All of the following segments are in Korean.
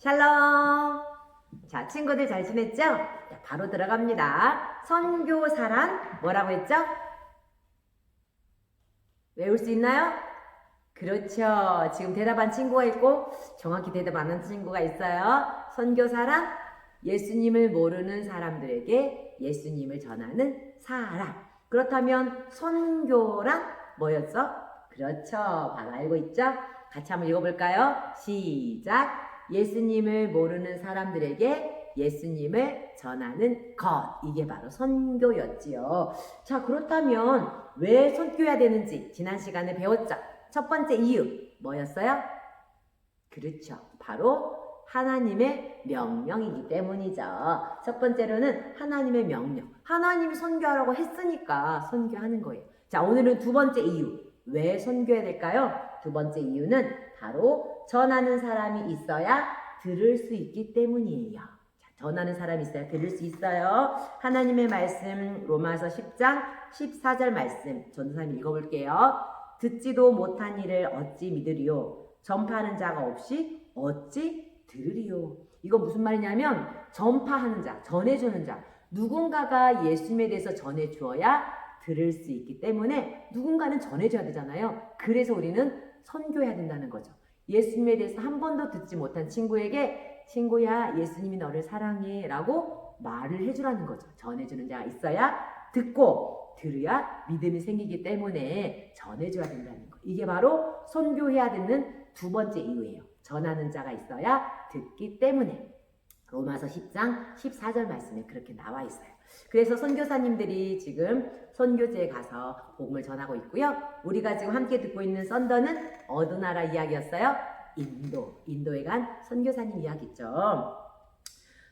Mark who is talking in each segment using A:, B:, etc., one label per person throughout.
A: 샬롬. 자, 친구들 잘 지냈죠? 자, 바로 들어갑니다. 선교사란 뭐라고 했죠? 외울 수 있나요? 그렇죠. 지금 대답한 친구가 있고 정확히 대답 안 한 친구가 있어요. 선교사란 예수님을 모르는 사람들에게 예수님을 전하는 사람. 그렇다면 선교란 뭐였죠? 그렇죠. 바로 알고 있죠? 같이 한번 읽어볼까요? 시작. 예수님을 모르는 사람들에게 예수님을 전하는 것. 이게 바로 선교였지요. 자, 그렇다면 왜 선교해야 되는지 지난 시간에 배웠죠? 첫 번째 이유 뭐였어요? 그렇죠. 바로 하나님의 명령이기 때문이죠. 첫 번째로는 하나님의 명령. 하나님이 선교하라고 했으니까 선교하는 거예요. 자, 오늘은 두 번째 이유. 왜 선교해야 될까요? 두 번째 이유는 바로 전하는 사람이 있어야 들을 수 있기 때문이에요. 자, 전하는 사람이 있어야 들을 수 있어요. 하나님의 말씀 로마서 10장 14절 말씀 전도사님 읽어볼게요. 듣지도 못한 일을 어찌 믿으리요? 전파하는 자가 없이 어찌 들으리요? 이거 무슨 말이냐면 전파하는 자, 전해주는 자, 누군가가 예수님에 대해서 전해주어야 들을 수 있기 때문에 누군가는 전해줘야 되잖아요. 그래서 우리는 선교해야 된다는 거죠. 예수님에 대해서 한 번도 듣지 못한 친구에게 친구야 예수님이 너를 사랑해 라고 말을 해주라는 거죠. 전해주는 자가 있어야 듣고 들어야 믿음이 생기기 때문에 전해줘야 된다는 거. 이게 바로 선교해야 되는 두 번째 이유예요. 전하는 자가 있어야 듣기 때문에. 로마서 10장 14절 말씀에 그렇게 나와 있어요. 그래서 선교사님들이 지금 선교지에 가서 복음을 전하고 있고요. 우리가 지금 함께 듣고 있는 썬더는 어느 나라 이야기였어요? 인도. 인도에 간 선교사님 이야기죠.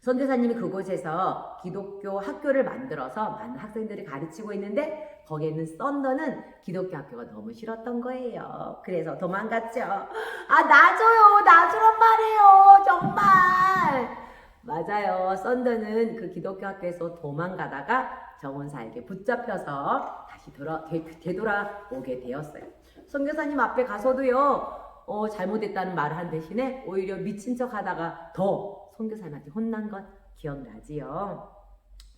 A: 선교사님이 그곳에서 기독교 학교를 만들어서 많은 학생들을 가르치고 있는데 거기에는 썬더는 기독교 학교가 너무 싫었던 거예요. 그래서 도망갔죠. 아, 놔줘요. 놔주란 말이에요. 정말. 맞아요. 썬더는 그 기독교 학교에서 도망가다가 정원사에게 붙잡혀서 다시 돌아, 되, 되돌아오게 되었어요. 선교사님 앞에 가서도요, 어, 잘못했다는 말을 한 대신에 오히려 미친 척 하다가 더 선교사님한테 혼난 건 기억나지요.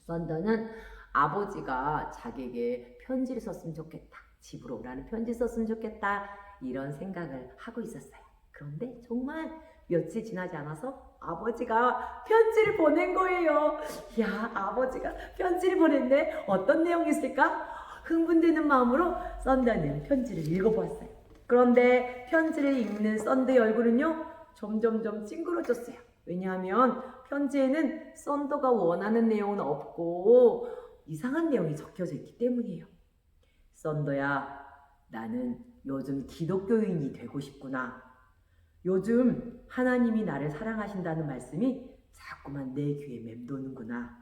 A: 썬더는 아버지가 자기에게 편지를 썼으면 좋겠다. 집으로 오라는 편지 썼으면 좋겠다. 이런 생각을 하고 있었어요. 그런데 정말 며칠 지나지 않아서 아버지가 편지를 보낸 거예요. 야, 아버지가 편지를 보냈네. 어떤 내용이 있을까? 흥분되는 마음으로 썬더는 편지를 읽어보았어요. 그런데 편지를 읽는 썬더의 얼굴은요, 점점점 찡그러졌어요. 왜냐하면 편지에는 썬더가 원하는 내용은 없고 이상한 내용이 적혀져 있기 때문이에요. 썬더야, 나는 요즘 기독교인이 되고 싶구나. 요즘 하나님이 나를 사랑하신다는 말씀이 자꾸만 내 귀에 맴도는구나.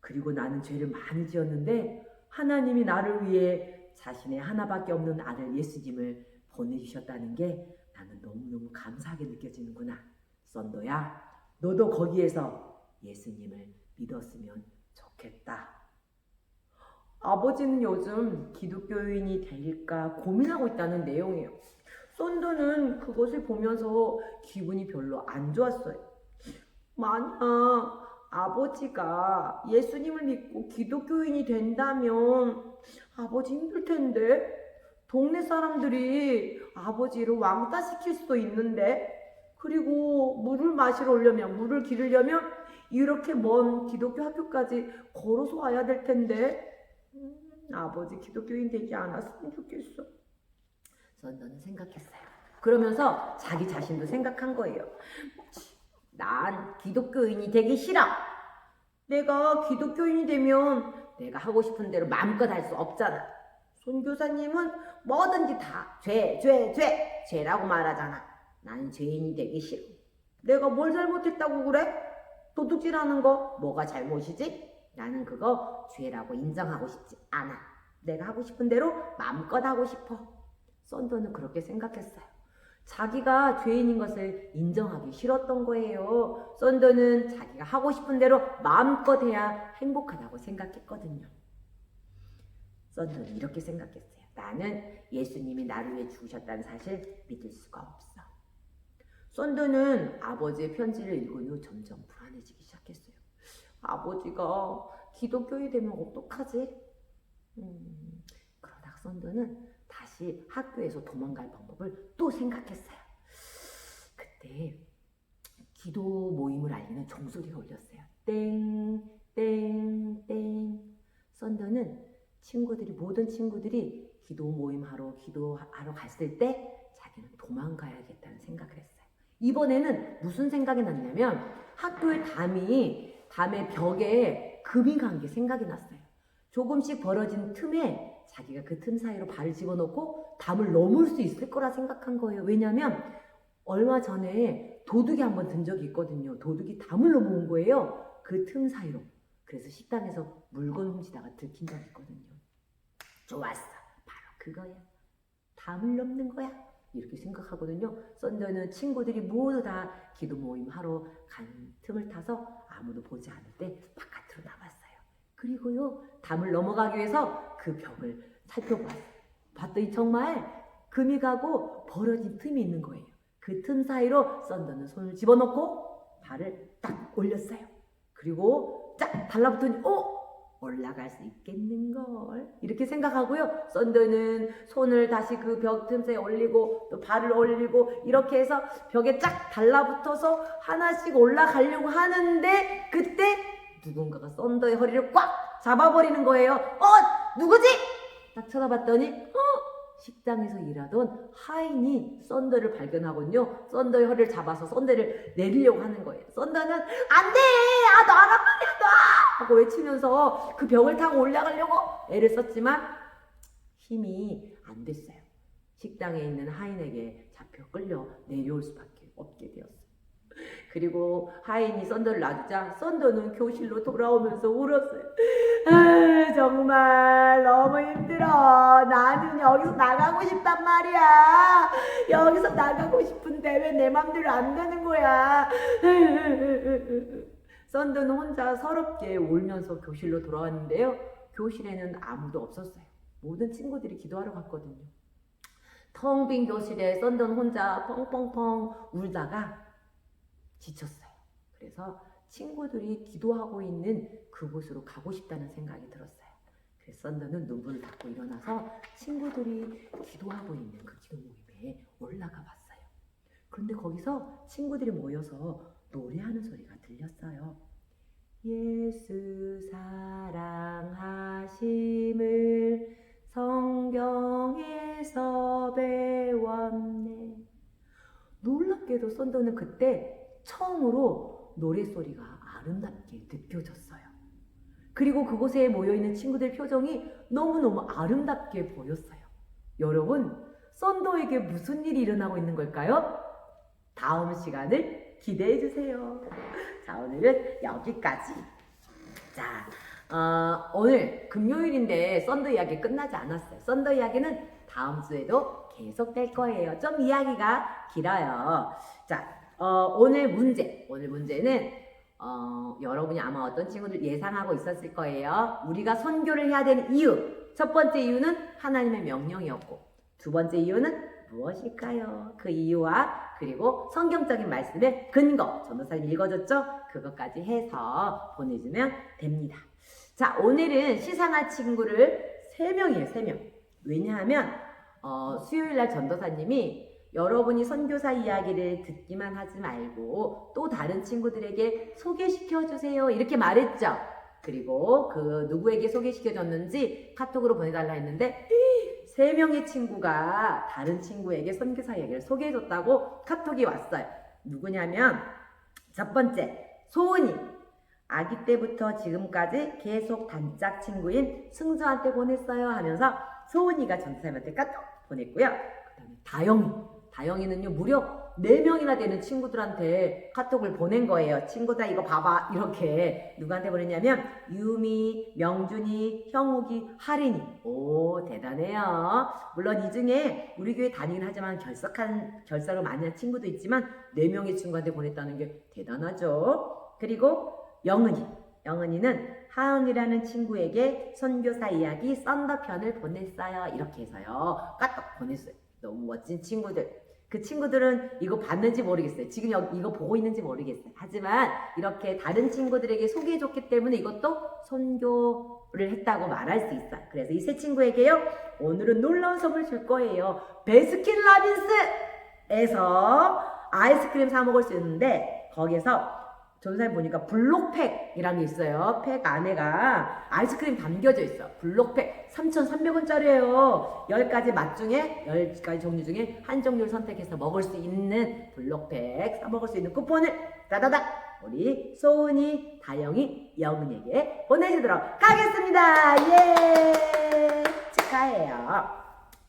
A: 그리고 나는 죄를 많이 지었는데 하나님이 나를 위해 자신의 하나밖에 없는 아들 예수님을 보내주셨다는 게 나는 너무너무 감사하게 느껴지는구나. 썬더야, 너도 거기에서 예수님을 믿었으면 좋겠다. 아버지는 요즘 기독교인이 될까 고민하고 있다는 내용이에요. 썬더는 그것을 보면서 기분이 별로 안 좋았어요. 만약 아버지가 예수님을 믿고 기독교인이 된다면 아버지 힘들 텐데 동네 사람들이 아버지를 왕따 시킬 수도 있는데 그리고 물을 마시러 오려면 물을 기르려면 이렇게 먼 기독교 학교까지 걸어서 와야 될 텐데 음, 아버지 기독교인 되지 않았으면 좋겠어. 썬더는 생각했어요. 그러면서 자기 자신도 생각한 거예요. 난 기독교인이 되기 싫어. 내가 기독교인이 되면 내가 하고 싶은 대로 마음껏 할 수 없잖아. 손 교사님은 뭐든지 다 죄, 죄, 죄, 죄라고 말하잖아. 나는 죄인이 되기 싫어. 내가 뭘 잘못했다고 그래? 도둑질하는 거 뭐가 잘못이지? 나는 그거 죄라고 인정하고 싶지 않아. 내가 하고 싶은 대로 마음껏 하고 싶어. 썬더는 그렇게 생각했어요. 자기가 죄인인 것을 인정하기 싫었던 거예요. 썬더는 자기가 하고 싶은 대로 마음껏 해야 행복하다고 생각했거든요. 썬더는 이렇게 생각했어요. 나는 예수님이 나를 위해 죽으셨다는 사실 믿을 수가 없어. 썬더는 아버지의 편지를 읽은 후 점점 불안해지기 시작했어요. 아버지가 기독교이 되면 어떡하지? 음, 그러다 썬더는 다시 학교에서 도망갈 방법을 또 생각했어요. 그때 기도 모임을 알리는 종소리가 울렸어요. 땡, 땡, 땡. 썬더는 친구들이, 모든 친구들이 기도 모임하러, 기도하러 갔을 때 자기는 도망가야겠다는 생각을 했어요. 이번에는 무슨 생각이 났냐면 학교의 담이, 담의 벽에 금이 간 게 생각이 났어요. 조금씩 벌어진 틈에 자기가 그 틈 사이로 발을 집어넣고 담을 넘을 수 있을 거라 생각한 거예요. 왜냐면 얼마 전에 도둑이 한번 든 적이 있거든요. 도둑이 담을 넘어온 거예요. 그 틈 사이로. 그래서 식당에서 물건 훔치다가 들킨 적이 있거든요. 좋았어. 바로 그거야. 담을 넘는 거야. 이렇게 생각하거든요. 썬더는 친구들이 모두 다 기도 모임 하러 간 틈을 타서 아무도 보지 않을 때 바깥으로 나왔어요. 그리고요, 담을 넘어가기 위해서 그 벽을 살펴봤어요. 봤더니 정말 금이 가고 벌어진 틈이 있는 거예요. 그 틈 사이로 썬더는 손을 집어넣고 발을 딱 올렸어요. 그리고 쫙 달라붙더니 어? 올라갈 수 있겠는걸 이렇게 생각하고요. 썬더는 손을 다시 그 벽 틈새에 올리고 또 발을 올리고 이렇게 해서 벽에 쫙 달라붙어서 하나씩 올라가려고 하는데 그때 누군가가 썬더의 허리를 꽉 잡아버리는 거예요. 어? 누구지? 딱 쳐다봤더니 어? 식당에서 일하던 하인이 썬더를 발견하군요. 썬더의 허리를 잡아서 썬더를 내리려고 하는 거예요. 썬더는 안 돼! 아, 놔란 말이야, 놔! 하고 외치면서 그 벽을 타고 올라가려고 애를 썼지만 힘이 안 됐어요. 식당에 있는 하인에게 잡혀 끌려 내려올 수밖에 없게 되었어요. 그리고 하인이 썬더를 놔주자 썬더는 교실로 돌아오면서 울었어요. 아, 정말 너무 힘들어. 나는 여기서 나가고 싶단 말이야. 여기서 나가고 싶은데 왜 내 맘대로 안 되는 거야. 썬더는 혼자 서럽게 울면서 교실로 돌아왔는데요. 교실에는 아무도 없었어요. 모든 친구들이 기도하러 갔거든요. 텅 빈 교실에 썬더는 혼자 펑펑펑 울다가 지쳤어요. 그래서 친구들이 기도하고 있는 그곳으로 가고 싶다는 생각이 들었어요. 그래서 썬더는 눈물을 닦고 일어나서 친구들이 기도하고 있는 그 기도 모임에 올라가 봤어요. 그런데 거기서 친구들이 모여서 노래하는 소리가 들렸어요. 예수 사랑하심을 성경에서 배웠네. 놀랍게도 썬더는 그때 처음으로 노래소리가 아름답게 느껴졌어요. 그리고 그곳에 모여있는 친구들 표정이 너무너무 아름답게 보였어요. 여러분, 썬더에게 무슨 일이 일어나고 있는 걸까요? 다음 시간을 기대해 주세요. 자, 오늘은 여기까지. 자, 어, 오늘 금요일인데 썬더 이야기 끝나지 않았어요. 썬더 이야기는 다음 주에도 계속될 거예요. 좀 이야기가 길어요. 자, 어, 오늘 문제. 오늘 문제는 어, 여러분이 아마 어떤 친구들 예상하고 있었을 거예요. 우리가 선교를 해야 되는 이유. 첫 번째 이유는 하나님의 명령이었고, 두 번째 이유는 무엇일까요? 그 이유와 그리고 성경적인 말씀의 근거. 전도사님 읽어줬죠? 그것까지 해서 보내주면 됩니다. 자, 오늘은 시상할 친구를 세명이에요세명 왜냐하면, 어, 수요일 날 전도사님이 여러분이 선교사 이야기를 듣기만 하지 말고 또 다른 친구들에게 소개시켜 주세요. 이렇게 말했죠. 그리고 그 누구에게 소개시켜 줬는지 카톡으로 보내달라 했는데 세 명의 친구가 다른 친구에게 선교사 이야기를 소개해 줬다고 카톡이 왔어요. 누구냐면 첫 번째 소은이 아기 때부터 지금까지 계속 단짝 친구인 승주한테 보냈어요 하면서 소은이가 전사님한테 카톡 보냈고요. 그 다음에 다영이 다영이는요 무려 4명이나 되는 친구들한테 카톡을 보낸 거예요. 친구들 이거 봐봐 이렇게 누구한테 보냈냐면 유미, 명준이, 형욱이, 하린이 오 대단해요. 물론 이 중에 우리 교회 다니긴 하지만 결석한 결석을 많이 한 친구도 있지만 4명의 친구한테 보냈다는 게 대단하죠. 그리고 영은이 영은이는 하은이라는 친구에게 선교사 이야기 썬더 편을 보냈어요. 이렇게 해서요. 까딱 보냈어요. 너무 멋진 친구들. 그그 친구들은 이거 봤는지 모르겠어요. 지금 여기 이거 보고 있는지 모르겠어요. 하지만 이렇게 다른 친구들에게 소개해줬기 때문에 이것도 선교를 했다고 말할 수 있어요. 그래서 이 세 친구에게요, 오늘은 놀라운 선물 줄 거예요. 베스킨 라빈스에서 아이스크림 사 먹을 수 있는데 거기에서 전사에 보니까 블록팩이라는 게 있어요. 팩 안에가 아이스크림 담겨져 있어. 블록팩 3,300원짜리예요. 10가지 맛 중에 10가지 종류 중에 한 종류를 선택해서 먹을 수 있는 블록팩 사 먹을 수 있는 쿠폰을 따다닥 우리 소은이, 다영이, 영은에게 보내주도록 하겠습니다. 예! 축하해요.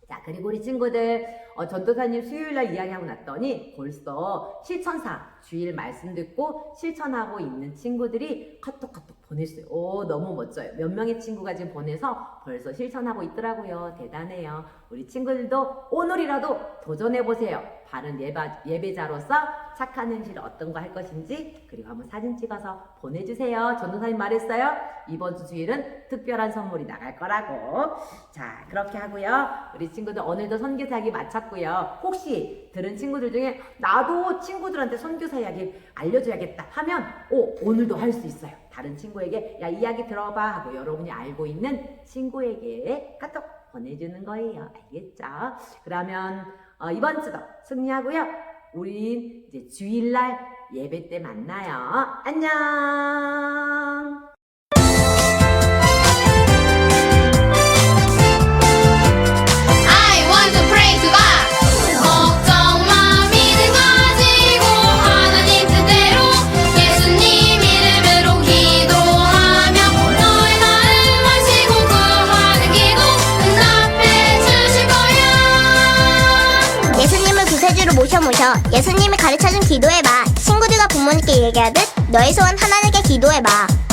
A: 자, 그리고 우리 친구들, 어, 전도사님 수요일날 이야기하고 났더니 벌써 실천사 주일 말씀 듣고 실천하고 있는 친구들이 카톡 카톡 보냈어요. 오, 너무 멋져요. 몇 명의 친구가 지금 보내서 벌써 실천하고 있더라고요. 대단해요. 우리 친구들도 오늘이라도 도전해보세요. 바른 예바, 예배자로서 착한 행실을 어떤 거 할 것인지, 그리고 한번 사진 찍어서 보내주세요. 전도사님 말했어요. 이번 주 주일은 특별한 선물이 나갈 거라고. 자, 그렇게 하고요. 우리 친구들 오늘도 선교사 이야기 마쳤 고요. 혹시 들은 친구들 중에 나도 친구들한테 선교사 이야기 알려줘야겠다 하면 오, 오늘도 할 수 있어요. 다른 친구에게 야, 이야기 들어봐 하고 여러분이 알고 있는 친구에게 카톡 보내주는 거예요. 알겠죠? 그러면 어, 이번 주도 승리하고요. 우린 이제 주일날 예배 때 만나요. 안녕!
B: 얘기하듯 너의 소원 하나님께 기도해봐